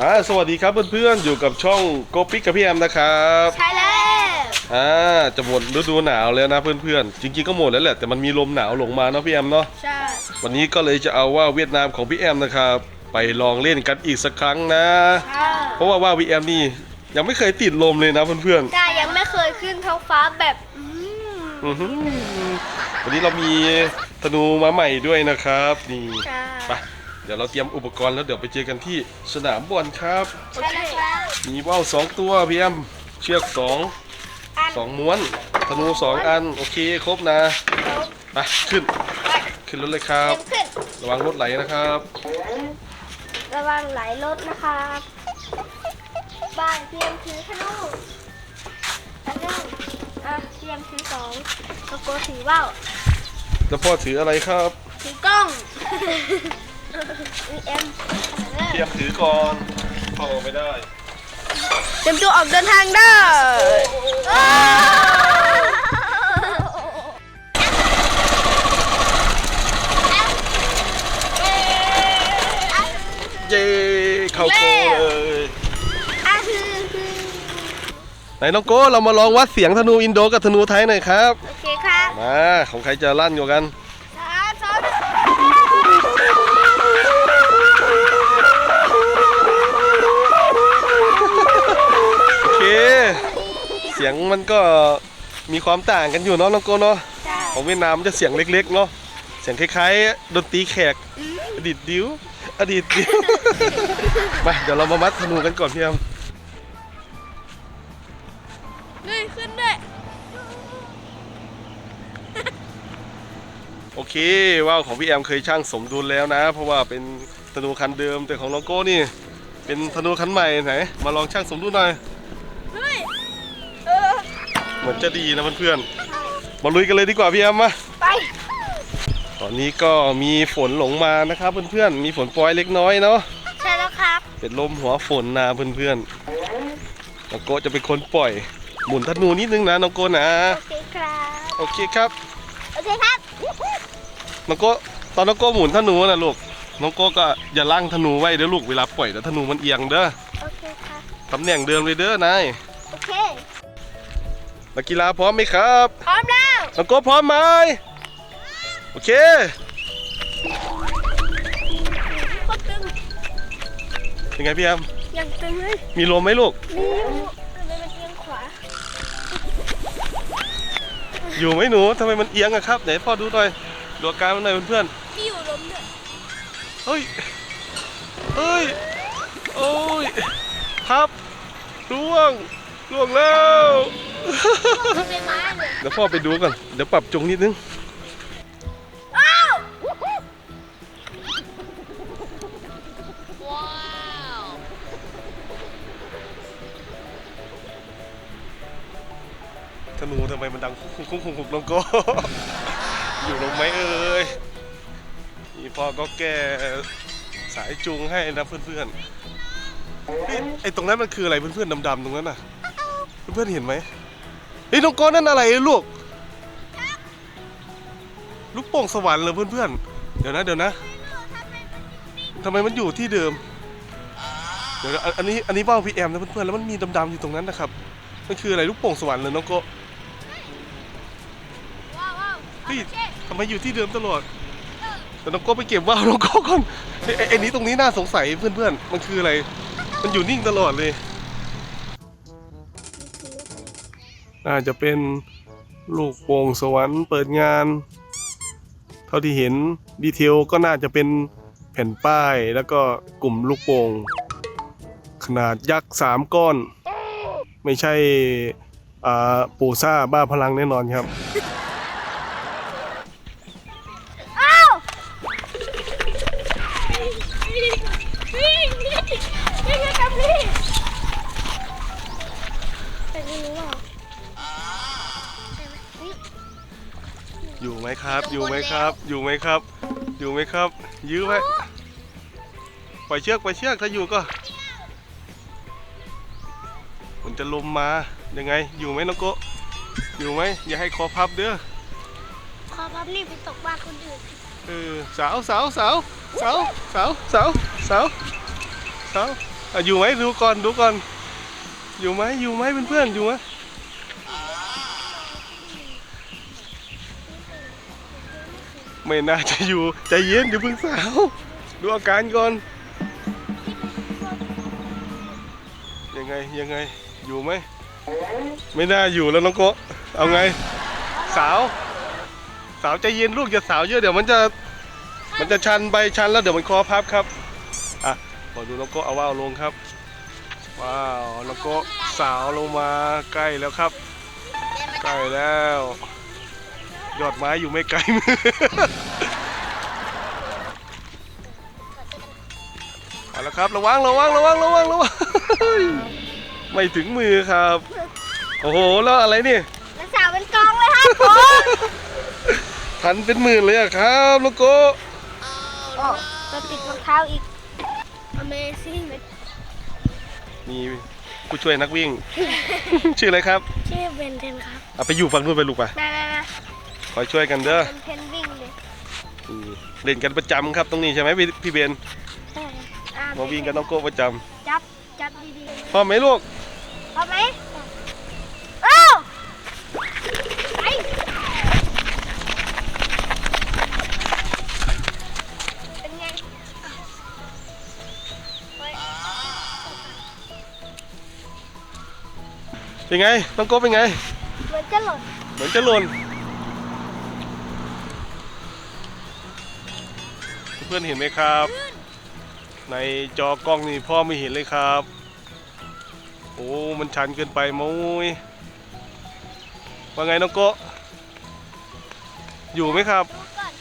อ่าสวัสดีครับเพื่อนๆอยู่กับช่องโกปิกกับพี่แอมนะครับใช่แล้วอ่าจะหมดฤดูหนาวแล้วนะเพื่อนๆจริงๆก็หมดแล้วแหละแต่มันมีลมหนาวลงมาเนาะพี่แอมเนาะใช่วันนี้ก็เลยจะเอาว่าเวียดนามของพี่แอมนะครับไปลองเล่นกันอีกสักครั้งนะใช่เพราะว่าว่าพี่แอมนี่ยังไม่เคยติดลมเลยนะเพื่อนใช่ยังไม่เคยขึ้นท้องฟ้าแบบอืมๆอื้อหือวันนี้เรามีธนูมาใหม่ด้วยนะครับนี่ใช่ไป เดี๋ยวเราเตรียมอุปกรณ์แล้วเดี๋ยวไปเจอกันที่สนามบอลครับ ใช่แล้วครับมีว่าวสองตัวพี่แอมเชือกสองอันสองม้วนธนูสองอันโอเคครบนะครบไปขึ้นขึ้นรถเลยครับ เต็มขึ้น ระวังรถไหลนะครับ ระวังไหลรถนะครับ บ้านเตรียมถือขนมอันนึงอะเตรียมถือสองตะโกนถือว่าวแล้วพ่อถืออะไรครับ ถือกล้อง วีเอ็มเตรียมถือก่อนพ่อไม่ได้เตรียมตัวออกเดินทางได้เย้เข้าโกเลยอะคือคือไหนน้องโก้เรามาลองวัดเสียงธนูอินโดกับธนูไทยหน่อยครับ โอเคครับ มาของใครจะลั่นกว่ากัน เสียงมันก็มีความต่างกันอยู่เนาะน้องโก้เนาะใช่ของเวียดนามมันจะเสียงเล็กๆเนาะเสียงคล้ายๆดนตรีแขกอดีตดิ้วอดีตดิ้วมาเดี๋ยวเรามามัดธนูกันก่อนพี่แอมนี่ขึ้นด้วยโอเคว่าวของพี่แอมเคยช่างสมดุลแล้วนะ เพราะว่าเป็นธนูคันเดิมแต่ของน้องโก้นี่ เป็นธนูคันใหม่ไหนมาลองช่างสมดุลหน่อยเฮ้ยเออ เหมือนจะดีนะเพื่อนๆมาลุยกันเลยดีกว่าพี่แอมมาไปตอนนี้ก็มีฝนหลงมานะครับเพื่อนๆมีฝนปล่อยเล็กน้อยเนาะใช่แล้วครับ เป็นลมหัวฝนนะเพื่อนๆน้องโก้จะเป็นคนปล่อย หมุนธนูนิดนึงนะน้องโก้นะโอเคครับโอเคครับโอเคครับน้องโก้ตอนน้องโก้หมุนธนูนะลูกน้องโก้ก็อย่าลั่งธนูไว้เด้อลูกเวลาปล่อยแล้วธนูมันเอียงเด้อโอเคครับตำแหน่งเดิมเลยเด้อนายโอเค นักกีฬาพร้อมไหมครับพร้อมแล้วน้องโก้พร้อมไหมโอเคโคตรตึงเป็นไงพี่แอมยังตึงเลยมีลมไหมลูกมีอยู่ทำไมมันเอียงขวาอยู่ไหมหนูทำไมมันเอียงอะครับไหนพ่อดูหน่อยดูอาการมันหน่อยเพื่อนมีอยู่ลมด้วยๆเฮ้ยเฮ้ยโอ้ยครับร่วง ร่วงแล้ว มันเป็นไม้เลยเดี๋ยวพ่อไปดูก่อน เดี๋ยวปรับจงนิดนึง อ้าวธนูทำไมมันดังคุ้งคุ้งคุ้งคุ้งน้องโก็ อยู่ลงไหมเอ่ยนี่พ่อก็แก้สายจูงให้นะเพื่อนๆเฮ้ยไอตรงนั้นมันคืออะไรเพื่อนๆดำๆตรงนั้นน่ะ เพื่อนๆเห็นไหมเฮ้ยน้องโก้นั่นอะไรลูกลูกโป่งสวรรค์เลยเพื่อนๆ เดี๋ยวนะเดี๋ยวนะทำไมมันอยู่ที่เดิม เดี๋ยวนะอันอันนี้อันนี้เบ้าพีแอมนะเพื่อนๆ แล้วมันมีดำๆอยู่ตรงนั้นนะครับมันคืออะไรลูกโป่งสวรรค์เลยน้องโก้ว้าวว้าวเฮ้ยทำไมอยู่ที่เดิมตลอดแต่น้องโก้ไปเก็บว่าวน้องโก้ก่อนไอ้ไอ้ไอ้นี้ตรงนี้น่าสงสัยเพื่อนๆ มันคืออะไร มันอยู่นิ่งตลอดเลย น่าจะเป็นลูกโป่งสวรรค์เปิดงาน เท่าที่เห็นดีเทลก็น่าจะเป็นแผ่นป้ายแล้วก็กลุ่มลูกโป่งขนาดยักษ์สามก้อน ไม่ใช่อ่าปูซ่าบ้าพลังแน่นอนครับ ไหมครับ อยู่ไหมครับ อยู่ไหมครับ อยู่ไหมครับ ยื้อไว้ปล่อยเชือกปล่อยเชือกถ้าอยู่ก็ มันจะลมมา ยังไง อยู่ไหมน้องโกะอยู่ไหม อย่าให้คอพับเด้อ ขอรับรีบไปตกบ้านคนอื่น เออสาวสาวสาวสาวสาวสาวสาวสาวอะอยู่ไหมดูก่อนดูก่อน อยู่ไหมอยู่ไหมเพื่อนๆอยู่ไหม ไม่น่าจะอยู่ใจเย็นเดี๋ยวเพิ่งสาว ดูอาการก่อน ยังไงยังไงอยู่ไหม ไม่น่าอยู่แล้วน้องโกะเอาไง สาว สาวใจเย็นลูกอย่าสาวเยอะเดี๋ยวมันจะมันจะชันไปชันแล้วเดี๋ยวมันคอพับครับอะขอดูน้องโกะเอาว่าวลงครับ ว้าวน้องโกะสาวลงมาใกล้แล้วครับ ใกล้แล้ว ยอดไม้อยู่ไม่ไกลมือเอาละครับระวังระวังระวังระวังระวังไม่ถึงมือครับ โอ้โหแล้วอะไรนี่แล้วสาวเป็นกองเลยครับผมพันเป็นหมื่นเลยอะครับลูกโกะโอ้จะติดรองเท้าอีก Amazing มีผู้ช่วยนักวิ่ง ชื่ออะไรครับ ชื่อเบนเทนครับเอาไปอยู่ฝั่งนู้นไปลูกไป มามามา คอยช่วยกันเด้อเบนเทนวิ่งเลยอืมเล่นกันประจำครับตรงนี้ใช่ไหมพี่พี่เบนใช่อะมาวิ่งกันน้องโก้ประจจับจับดีำพร้อมไหมลูกๆพร้อมไหมเอ้าไปเป็นไงเฮ้ยเป็นไงน้องโก้เป็นไง เหมือนจะหล่นเหมือนจะหล่น พื่อนๆเห็นไหมครับ ในจอกล้องนี่พ่อไม่เห็นเลยครับ โอ้มันชันเกินไปมุ้ยว่าไงน้องโก้อยู่ไหมครับดูก่อน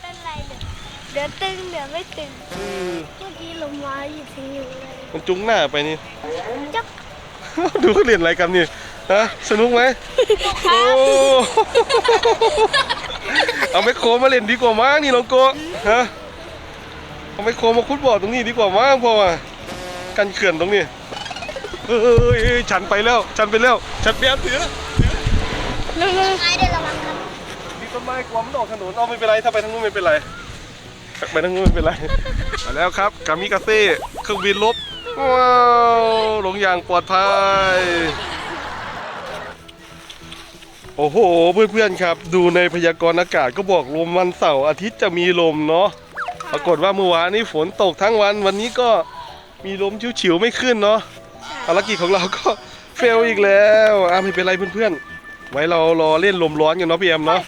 เป็นไรเนี่ยเดี๋ยวตึงเดี๋ยวไม่ตึงอืมเมื่อกี้ลมมาอยู่ทิ้งอยู่เลยมันจุ้งหน้าไปนี่จับดูเขาเล่นอะไรกันนี่ฮะสนุกไหมโอ้เอาไมโครมาเล่นดีกว่ามั้งนี่น้องโกะฮะ เอาไมโครมาคุดบอร์ดตรงนี้ดีกว่ามั้งพ่อว่ะกันเขื่อนตรงนี้เอ้ยเอ้ยฉันไปแล้ว ฉันไปแล้ว ฉันเปลี่ยนเสือไม้เดี๋ยวระวังครับมีต้นไม้กลัวมันออกถนนเอาไม่เป็นไรถ้าไปทางนู้นไม่เป็นไรไปทางนู้นไม่เป็นไรมาแล้วครับกามิกาเซ่เครื่องบินลบว้าวลงอย่างปลอดภัย โอ้โห เพื่อนๆครับ ดูในพยากรณ์อากาศก็บอกลมวันเสาร์อาทิตย์จะมีลมเนาะ ปรากฏว่าเมื่อวานนี้ฝนตกทั้งวัน วันนี้ก็มีลมฉิวๆไม่ขึ้นเนาะภารกิจของเราก็เฟลอีกแล้วอะไม่เป็นไรเพื่อนๆ ไว้เรารอเล่นลมร้อนกันเนาะพี่แอมเนาะ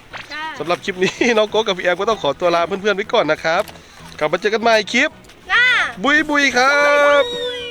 สำหรับคลิปนี้น้องโก้กับพี่แอมก็ต้องขอตัวลาเพื่อนๆไว้ก่อนนะครับ กลับมาเจอกันใหม่คลิปหน้าบุยบุยครับอุ้ย